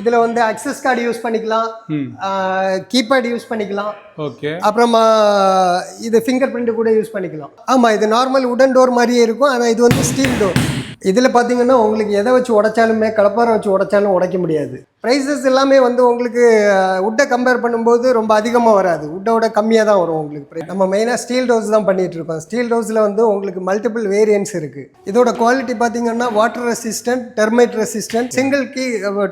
இதுல வந்து access card use பண்ணிக்கலாம். கீபேட் யூஸ் பண்ணிக்கலாம். ஓகே. அப்புறமா இது ஃபிங்கர் பிரிண்ட் கூட யூஸ் பண்ணிக்கலாம். ஆமா இது நார்மல் உடன் டோர் மாதிரியே இருக்கும். ஆனா இது வந்து ஸ்டீல் டோர் இதில் பார்த்தீங்கன்னா உங்களுக்கு எதை வச்சு உடைச்சாலுமே கலப்பாரம் வச்சு உடைச்சாலும் உடைக்க முடியாது. ப்ரைஸஸ் எல்லாமே வந்து உங்களுக்கு உட்டை கம்பேர் பண்ணும்போது ரொம்ப அதிகமாக வராது. உட்டோட கம்மியாக தான் வரும் உங்களுக்கு நம்ம மெயினாக ஸ்டீல் டோஸ் தான் பண்ணிகிட்டு இருக்கோம். ஸ்டீல் டோஸில் வந்து உங்களுக்கு மல்டிபிள் வேரியன்ஸ் இருக்குது இதோட குவாலிட்டி பார்த்தீங்கன்னா water resistant termite resistant single key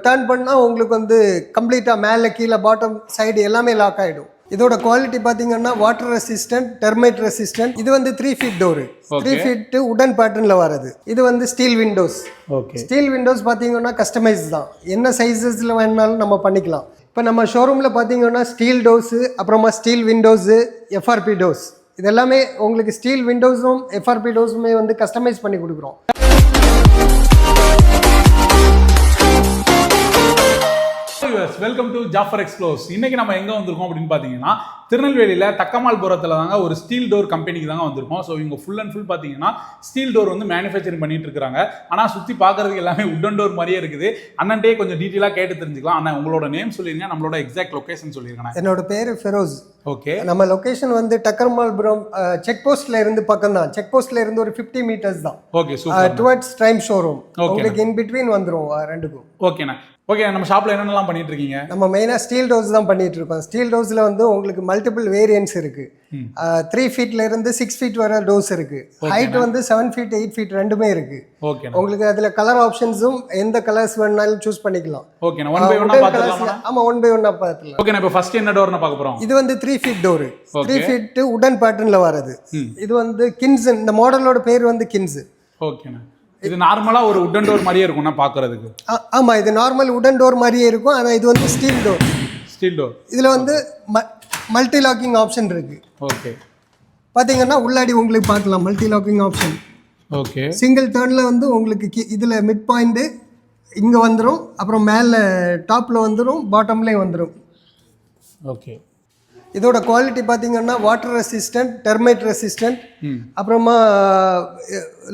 turn பண்ணால் உங்களுக்கு வந்து கம்ப்ளீட்டாக மேலே கீழே பாட்டம் சைடு எல்லாமே லாக் ஆகிடும் இதோட குவாலிட்டி பார்த்தீங்கன்னா வாட்டர் ரெசிஸ்டன்ட் டெர்மைட் ரெசிஸ்டன்ட் இது வந்து three feet door three feet உடன் பேட்டர்னில் வரது இது வந்து steel windows okay steel windows பார்த்தீங்கன்னா கஸ்டமைஸ் தான். என்ன சைஸஸில் வேணாலும் நம்ம பண்ணிக்கலாம். இப்போ நம்ம ஷோரூமில் பார்த்தீங்கன்னா ஸ்டீல் டோஸு அப்புறமா ஸ்டீல் விண்டோஸு எஃப்ஆர்பி டோஸ் இது எல்லாமே உங்களுக்கு ஸ்டீல் விண்டோஸும் எஃப்ஆர்பி டோஸுமே வந்து கஸ்டமைஸ் பண்ணி கொடுக்குறோம். வெல்கம் டு ஜாஃபர் எக்ஸ்ப்ளோஸ் இன்னைக்கு நம்ம எங்க வந்திருக்கோம் அப்படின்னு பாத்தீங்கன்னா திருநெல்வேலியில தக்கமால்புரத்துல தாங்க ஒரு ஸ்டீல் டோர் கம்பெனிக்கு தாங்க வந்திருக்கோம். ஸோ இவங்க ஃபுல் அண்ட் ஃபுல் பாத்தீங்கன்னா ஸ்டீல் டோர் வந்து மேனுஃபேக்சரிங் பண்ணிட்டு இருக்காங்க. ஆனா சுத்தி பார்க்கறதுக்கு எல்லாமே உட்டன் டோர் மாதிரியே இருக்குது. அண்ணன்ட்டே கொஞ்சம் டீட்டெயிலாக கேட்டு தெரிஞ்சுக்கலாம். அண்ணா உங்களோட நேம் சொல்லிருங்க. நம்மளோட எக்ஸாக்ட் லொகேஷன் சொல்லிருக்கேன் என்னோட பேர் ஃபெரோஸ் ஓகே நம்ம லொகேஷன் வந்து டக்கர்மால்புரம் செக் போஸ்ட்ல இருந்து பக்கம் தான். செக் போஸ்ட்ல இருந்து ஒரு ஃபிஃப்டி மீட்டர்ஸ் தான். Okay super towards time showroom. உங்களுக்கு இன் பிட்வீன் வந்துரும் அஹ், ரெண்டுக்கும். ஓகேண்ணா. ஓகே நம்ம ஷாப்ல என்னென்னலாம் பண்ணிட்டு இருக்கீங்க நம்ம மெயினாக ஸ்டீல் டோஸ் தான் பண்ணிட்டு இருக்கோம் ஸ்டீல் டோஸில் வந்து உங்களுக்கு மல்டிபிள் வேரியன்ஸ் இருக்கு. த்ரீ ஃபீட்ல இருந்து சிக்ஸ் ஃபீட் வர டோஸ் இருக்கு. ஹைட் வந்து செவன் ஃபீட் எயிட் ஃபீட் ரெண்டுமே இருக்கு. ஓகேண்ணா. உங்களுக்கு அதில் கலர் ஆப்ஷன்ஸும் எந்த கலர்ஸ் வேணாலும் சூஸ் பண்ணிக்கலாம். ஓகேண்ணா. ஒன் பை ஒன்னா பார்த்துடலாமா ஆமாம் ஒன் பை ஒன்னாக பார்த்துக்கலாம். ஓகேண்ணா இப்போ ஃபர்ஸ்ட் என்ன டோர்னு பார்க்க போறோம்? இது வந்து three feet door three feet உடன் பேட்டர்னில் வர்றது. இது வந்து கின்ஸ் இந்த மாடலோட பேர் வந்து கின்ஸ் ஓகேண்ணா. இது நார்மலா ஒரு உட்டன் டோர் மாதிரியே இருக்கும்ண்ணா பார்க்கறதுக்கு. ஆமாம் இது நார்மல் உடன் டோர் மாதிரியே இருக்கும். ஆனால் இது வந்து ஸ்டீல் டோர் ஸ்டீல் டோர் இதில் வந்து மல்டி லாக்கிங் ஆப்ஷன் இருக்கு. ஓகே பார்த்தீங்கன்னா உள்ளாடி உங்களுக்கு பார்க்கலாம். Multi locking option okay single டேர்னில் வந்து உங்களுக்கு கி இதில் மிட் பாயிண்ட்டு இங்கே வந்துடும் அப்புறம் மேலே டாப்பில் வந்துடும் பாட்டம்லேயும் வந்துடும் ஓகே இதோட குவாலிட்டி பார்த்தீங்கன்னா வாட்டர் ரெசிஸ்டன்ட் டெர்மைட் ரெசிஸ்டன்ட் அப்புறமா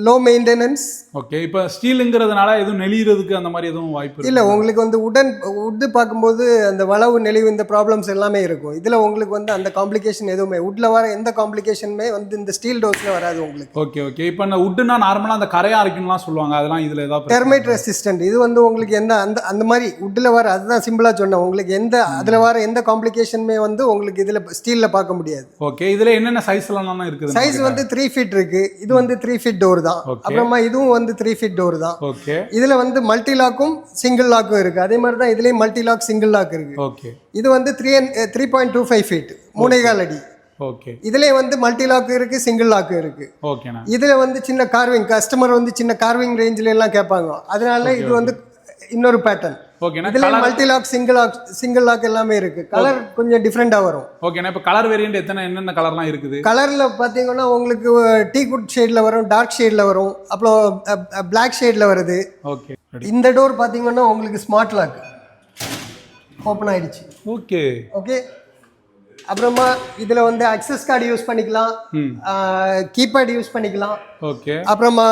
லோ மெயின்டெனன்ஸ் ஓகே இப்போ ஸ்டீலுங்கிறதுனால எதுவும் நெளியறதுக்கு அந்த மாதிரி எதுவும் வாய்ப்பு இல்லை உங்களுக்கு வந்து உடன் உட்டு பார்க்கும்போது அந்த வளவு நெளிவு இந்த ப்ராப்ளம்ஸ் எல்லாமே இருக்கும். இதில் உங்களுக்கு வந்து அந்த காம்ப்ளிகேஷன் எதுவுமே உட்டில் வர எந்த காம்ப்ளிகேஷனுமே வந்து இந்த ஸ்டீல் டோஸில் வராது உங்களுக்கு. ஓகே ஓகே இப்போ இந்த உட்டுனா நார்மலாக அந்த கரையா இருக்குன்னுலாம் சொல்லுவாங்க அதெல்லாம் இதில் ஏதாவது டெர்மைட் ரெசிஸ்டன்ட் இது வந்து உங்களுக்கு எந்த அந்த அந்த மாதிரி உட்டில் வர அதுதான் சிம்பிளாக சொன்னேன். உங்களுக்கு எந்த அதில் வர எந்த காம்ப்ளிகேஷனுமே வந்து உங்களுக்கு இதில் ஸ்டீலில் பார்க்க முடியாது. ஓகே இதில் என்னென்ன சைஸ்லாம் இருக்குது சைஸ் வந்து த்ரீ ஃபீட் இருக்கு. இது வந்து த்ரீ ஃபீட் டோர் தான். அப்புறமா இதுவும் வந்து த்ரீ ஃபீட் டோர் தான் ஓகே இதுல வந்து மல்டி லாக்கும் சிங்கிள் லாக்கும் இருக்கு. அதே மாதிரி தான் இதுலயும் மல்டி லாக் சிங்கிள் லாக் இருக்கு. ஓகே இது வந்து three three point two five feet மூணேகால் அடி. ஓகே இதுலயே வந்து மல்டி லாக் இருக்கு சிங்கிள் லாக் இருக்கு. ஓகேண்ணா இதுல வந்து சின்ன கார்விங் கஸ்டமர் வந்து சின்ன கார்விங் ரேஞ்சில எல்லாம் கேட்பாங்க. அதனால இது வந்து இன்னொரு பேட்டர்ன் ஓகேண்ணா இதுல multi lock single lock single lock எல்லாமே இருக்கு. கலர் கொஞ்சம் டிஃப்ரெண்டா வரும். ஓகேண்ணா இப்போ கலர் வேரியன்ட் எத்தனை என்னென்ன கலர்லாம் இருக்குது? கலரில் பார்த்தீங்கன்னா உங்களுக்கு டீ குட் ஷேடில் வரும் டார்க் ஷேடில் வரும் அப்புறம் பிளாக் ஷேடில் வருது. ஓகே இந்த டோர் பார்த்தீங்கன்னா உங்களுக்கு ஸ்மார்ட் லாக் ஓப்பன் ஆயிடுச்சு. ஓகே ஓகே அப்புறமா இதில் வந்து அக்சஸ் கார்டு யூஸ் பண்ணிக்கலாம். கீபேட் யூஸ் பண்ணிக்கலாம். ஓகே. அப்புறமா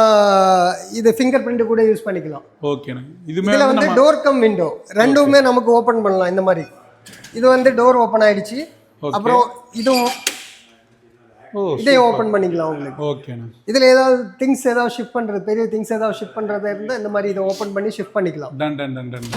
இது ஃபிங்கர் பிரிண்ட் கூட யூஸ் பண்ணிக்கலாம். ஓகேண்ணா இதுமே இதில் வந்து டோர் கம் விண்டோ ரெண்டுமே நமக்கு ஓப்பன் பண்ணலாம் இந்த மாதிரி. இது வந்து டோர் ஓப்பன் ஆயிடுச்சு. அப்புறம் இதுவும் ஓ இதையும் ஓப்பன் பண்ணிக்கலாம் உங்களுக்கு. ஓகேண்ணா இதில் ஏதாவது திங்ஸ் ஏதாவது ஷிஃப்ட் பண்ணுறது பெரிய திங்ஸ் ஏதாவது ஷிஃப்ட் பண்ணுறதா இருந்தால் இந்த மாதிரி இதை ஓப்பன் பண்ணி ஷிஃப்ட் பண்ணிக்கலாம். டன் டன் டன் டன்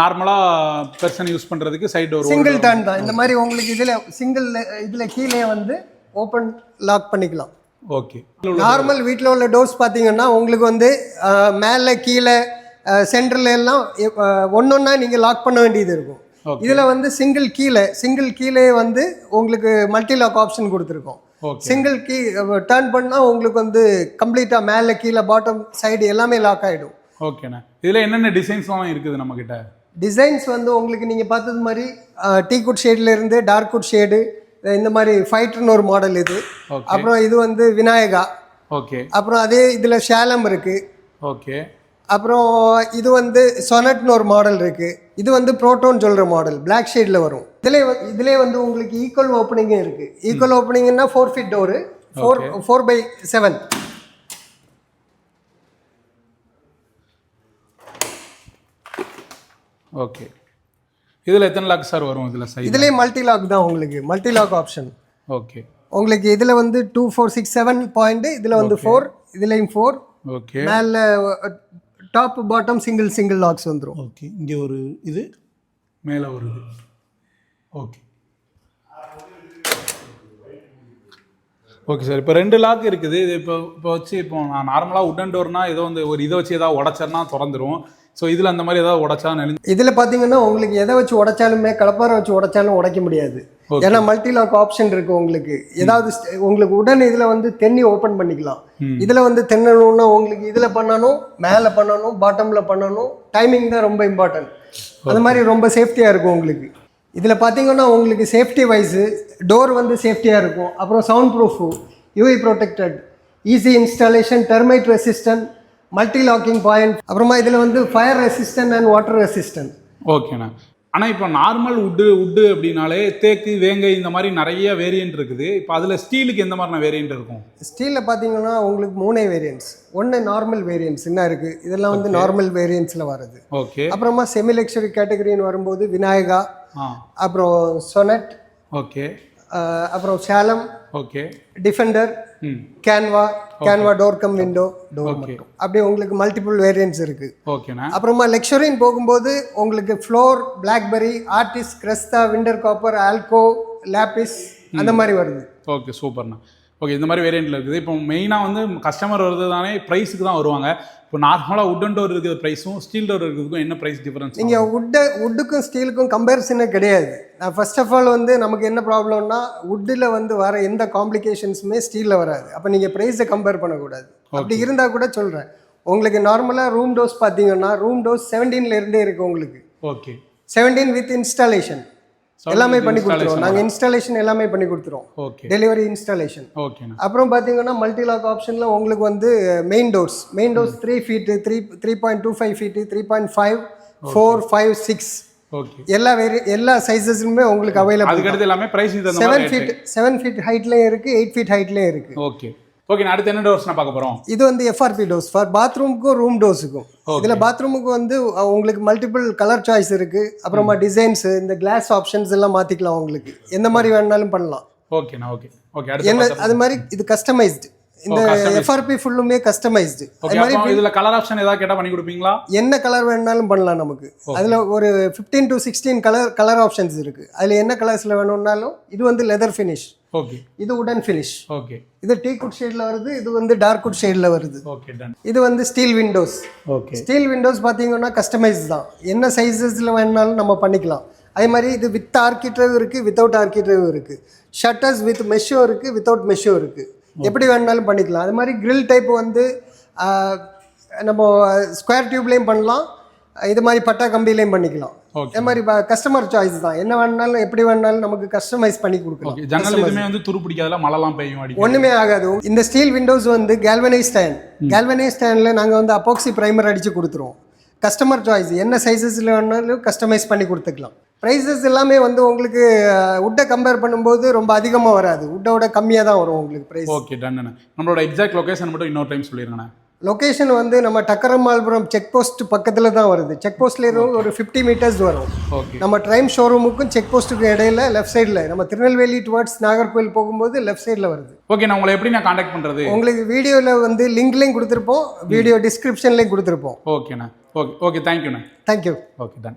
நார்மலாக பெர்சன் யூஸ் பண்ணுறதுக்கு சைடு ஒரு சிங்கிள் டர்ன் தான். இந்த மாதிரி உங்களுக்கு இதில் சிங்கிள் இதில் கீழே வந்து ஓப்பன் லாக் பண்ணிக்கலாம். ஓகே நார்மல் வீட்டில் உள்ள டோர்ஸ் பார்த்தீங்கன்னா உங்களுக்கு வந்து மேலே கீழே சென்டரில் எல்லாம் ஒன்றொன்னா நீங்கள் லாக் பண்ண வேண்டியது இருக்கும். இதில் வந்து சிங்கிள் கீழே சிங்கிள் கீழே வந்து உங்களுக்கு மல்டி லாக் ஆப்ஷன் கொடுத்துருக்கோம் சிங்கிள் கீ டர்ன் பண்ணால் உங்களுக்கு வந்து கம்ப்ளீட்டாக மேலே கீழே பாட்டம் சைடு எல்லாமே லாக் ஆகிடும் ஓகேண்ணா இதில் என்னென்ன டிசைன்ஸ்லாம் இருக்குது நம்மக்கிட்ட டிசைன்ஸ் வந்து உங்களுக்கு நீங்கள் பார்த்தது மாதிரி டீ குட் ஷேட்ல இருந்து டார்க் குட் ஷேடு இந்த மாதிரி ஃபைட்டர்னு ஒரு மாடல் இது. அப்புறம் இது வந்து விநாயகா. ஓகே அப்புறம் அதே இதில் ஷேலம் இருக்குது ஓகே அப்புறம் இது வந்து சொனட்னு ஒரு மாடல் இருக்குது இது வந்து ப்ரோட்டோன் சொல்கிற மாடல் பிளாக் ஷேடில் வரும். இதிலே இதிலே வந்து உங்களுக்கு ஈக்குவல் ஓப்பனிங்கும் இருக்குது equal ஓப்பனிங்னா four feet door four four by seven okay. இதில் எத்தனை லேக் சார் வரும் இதில் சைஸ் இதுலேயே மல்டி லாக் தான் உங்களுக்கு. Multi lock option okay. உங்களுக்கு இதில் வந்து two four six seven point இதில் வந்து ஃபோர் இதுலேயும் ஃபோர் ஓகே. மேலே top bottom single single locks வந்துடும் ஓகே. இங்கே ஒரு இது மேலே ஒரு இது. ஓகே. ஓகே சார் இப்போ ரெண்டு லாக் இருக்குது. இது இப்போ இப்போ வச்சு இப்போ நான் நார்மலாக உட்டன் டோர்னா ஏதோ வந்து ஒரு இதை வச்சு ஏதாவது உடச்சேன்னா திறந்துரும். ஸோ இதில் அந்த மாதிரி ஏதாவது உடச்சா நெளிஞ்சு இதில் பார்த்தீங்கன்னா உங்களுக்கு எதை வச்சு உடைச்சாலுமே கலப்பாரை வச்சு உடைச்சாலும் உடைக்க முடியாது. ஏன்னா மல்டி லாக் ஆப்ஷன் இருக்கு உங்களுக்கு. ஏதாவது உங்களுக்கு உடன் இதில் வந்து தென்னி ஓப்பன் பண்ணிக்கலாம். இதில் வந்து தென்னணும்னா உங்களுக்கு இதில் பண்ணணும் மேலே பண்ணணும் பாட்டமில் பண்ணணும். டைமிங் தான் ரொம்ப இம்பார்ட்டன்ட் அது மாதிரி ரொம்ப சேஃப்டியாக இருக்கும் உங்களுக்கு. இதில் பார்த்தீங்கன்னா உங்களுக்கு சேஃப்டி வைஸு டோர் வந்து சேஃப்டியாக இருக்கும். அப்புறம் sound proof UV protected easy installation termite resistant multi locking point அப்புறமா இதில் வந்து fire resistant and water resistant ஓகேண்ணா ஆனால் இப்போ நார்மல் உட்டு உட்டு அப்படின்னாலே தேக்கு வேங்கை இந்த மாதிரி நிறைய வேரியன்ட் இருக்குது. இப்போ அதில் ஸ்டீலுக்கு எந்த மாதிரியான வேரியன்ட் இருக்கும்? ஸ்டீலில் பார்த்தீங்கன்னா உங்களுக்கு மூணே வேரியன்ட்ஸ் ஒன்று நார்மல் வேரியன்ட்ஸ் என்ன இருக்குது இதெல்லாம் வந்து நார்மல் வேரியன்ட்ஸில் வருது. ஓகே அப்புறமா செமி லக்ஸரி கேட்டகரின்னு வரும்போது விநாயகா அப்புறம் சொனட் ஓகே அப்புறம் சேலம் ஓகே டிஃபெண்டர் கேன்வா Canva door cum window door okay அப்படி உங்களுக்கு மல்டிபிள் வேரியன்ட்ஸ் இருக்குது ஓகேண்ணா அப்புறமா லக்ஸரின்னு போகும்போது உங்களுக்கு ஃப்ளோர் பிளாக்பெரி ஆர்டிஸ்ட் கிரெஸ்தா விண்டர் காப்பர் ஆல்கோ லேபிஸ் அந்த மாதிரி வருது. ஓகே சூப்பர்ண்ணா ஓகே இந்த மாதிரி வேரியண்ட்டில் இருக்குது. இப்போ மெயினாக வந்து கஸ்டமர் வருது தானே ப்ரைஸுக்கு தான் வருவாங்க. இப்போ நார்மலாக உட்டன் டோர் இருக்கிற ப்ரைஸும் ஸ்டீல் டோர் இருக்கிறதுக்கும் என்ன ப்ரைஸ் டிஃபரன்ஸ் நீங்கள் வுட்டு வுட்டுக்கும் ஸ்டீலுக்கும் கம்பேரிசனே கிடையாது. ஃபர்ஸ்ட் ஆஃப் ஆல் வந்து நமக்கு என்ன ப்ராப்ளம்னா வுட்டில் வந்து வர எந்த காம்ப்ளிகேஷன்ஸுமே ஸ்டீலில் வராது. அப்போ நீங்கள் ப்ரைஸை கம்பேர் பண்ணக்கூடாது. அப்படி இருந்தால் கூட சொல்கிறேன் உங்களுக்கு நார்மலாக ரூம் டோஸ் பார்த்தீங்கன்னா ரூம் டோஸ் இருந்தே இருக்குது உங்களுக்கு. ஓகே செவன்டீன் வித் இன்ஸ்டாலேஷன் எல்லாமே பண்ணி கொடுத்துருவோம். நாங்கள் இன்ஸ்டாலேஷன் எல்லாமே பண்ணி கொடுத்துருவோம். ஓகே டெலிவரி இன்ஸ்டாலேஷன் ஓகேண்ணா அப்புறம் பார்த்தீங்கன்னா மல்டி லாக் ஆப்ஷனில் உங்களுக்கு வந்து main doors main doors three feet three three point two five feet three point five four five six okay எல்லா வேரி எல்லா சைஸஸுமே உங்களுக்கு அவைலபிள் அதுக்கடுத்து எல்லாமே price seven feet seven feet ஹைட்லேயும் இருக்குது எயிட் ஃபீட் ஹைட்லேயும் இருக்குது ஓகே ஓகே அடுத்து என்ன டோர்ஸ் பார்க்க போகிறோம் இது வந்து எஃப்ஆர்பி டோஸ் ஃபார் பாத்ரூமுக்கும் ரூம் டோஸுக்கும் இதில் பாத்ரூமுக்கு வந்து உங்களுக்கு மல்டிபிள் கலர் சாய்ஸ் இருக்குது அப்புறமா டிசைன்ஸு இந்த கிளாஸ் ஆப்ஷன்ஸ் எல்லாம் மாற்றிக்கலாம் உங்களுக்கு. எந்த மாதிரி வேணாலும் பண்ணலாம். ஓகேண்ணா ஓகே ஓகே என்ன அது மாதிரி இது கஸ்டமைஸ்டு இந்த எஃப்ஆர்பி ஃபுல்லுமே கஸ்டமைஸ்டு ஓகே அப்போ இதில் கலர் ஆப்ஷன் ஏதாவது கேட்டால் பண்ணி கொடுப்பீங்களா? என்ன கலர் வேணுனாலும் பண்ணலாம் நமக்கு. அதில் ஒரு fifteen to sixteen colour colour options இருக்குது அதில் என்ன கலர்ஸில் வேணும்னாலும் இது வந்து லெதர் ஃபினிஷ் ஓகே இது உடன் ஃபினிஷ் ஓகே இது டீ குட் ஷேடில் வருது இது வந்து டார்க் குட் ஷேடில் வருது. ஓகே டன் இது வந்து steel windows okay steel windows பார்த்தீங்கன்னா கஸ்டமைஸ் தான். என்ன சைஸஸில் வேணுனாலும் நம்ம பண்ணிக்கலாம். அதே மாதிரி இது வித் ஆர்கிட்ரேவ் இருக்குது வித்தவுட் ஆர்கிட்ரேவ் இருக்குது ஷட்டர்ஸ் வித் மெஷ்ஷோ இருக்குது வித்தவுட் மெஷ்ஷோ இருக்குது எப்படி வேணுனாலும் பண்ணிக்கலாம். அது மாதிரி grill டைப் வந்து நம்ம ஸ்கொயர் டியூப்லேயும் பண்ணலாம். இது மாதிரி பட்டா கம்பிலையும் பண்ணிக்கலாம். அதே மாதிரி கஸ்டமர் சாய்ஸ் தான். என்ன வேணுனாலும் எப்படி வேணுனாலும் நமக்கு கஸ்டமைஸ் பண்ணி கொடுக்கலாம். ஜன்னல் எதுவுமே வந்து துரு பிடிக்காதுல மழைலாம் பெய்யும் ஒண்ணுமே ஆகாது. இந்த ஸ்டீல் விண்டோஸ் வந்து கேல்வனைஸ் ஸ்டாண்ட் கேல்வனைஸ் ஸ்டாண்டில் நாங்கள் வந்து அப்பாக்சி ப்ரைமர் அடித்து கொடுத்துருவோம். கஸ்டமர் சாய்ஸ் என்ன சைஸஸில் வேணாலும் கஸ்டமைஸ் பண்ணி கொடுத்துக்கலாம். ப்ரைஸஸ் எல்லாமே வந்து உங்களுக்கு உட்டை கம்பேர் பண்ணும்போது ரொம்ப அதிகமாக வராது. உட்டோட கம்மியாக தான் வரும் உங்களுக்கு ப்ரைஸ் ஓகே டன் நம்மளோட எக்ஸாக்ட் லொகேஷன் மட்டும் இன்னொரு டைம் சொல்லிருங்கண்ணா. லொகேஷன் வந்து நம்ம டக்கரமால்புரம் செக் போஸ்ட் பக்கத்தில் தான் வருது. செக் போஸ்ட்லேருந்து ஒரு ஃபிஃப்டி மீட்டர்ஸ் வரும். ஓகே நம்ம ட்ரைம் ஷோரூமுக்கும் செக் போஸ்ட்டுக்கும் இடையில லெஃப்ட் சைடில் நம்ம திருநெல்வேலி டுவர்ட்ஸ் நாகர்கோவில் போகும்போது லெஃப்ட் சைடில் வருது. ஓகே நான் உங்களை எப்படி நான் காண்டாக்ட் பண்ணுறது உங்களுக்கு வீடியோவில் வந்து லிங்க்லேயும் கொடுத்துருப்போம். வீடியோ டிஸ்கிரிப்ஷன்லேயும் கொடுத்துருப்போம். ஓகேண்ணா ஓகே ஓகே தேங்க்யூண்ணா தேங்க்யூ ஓகே டன்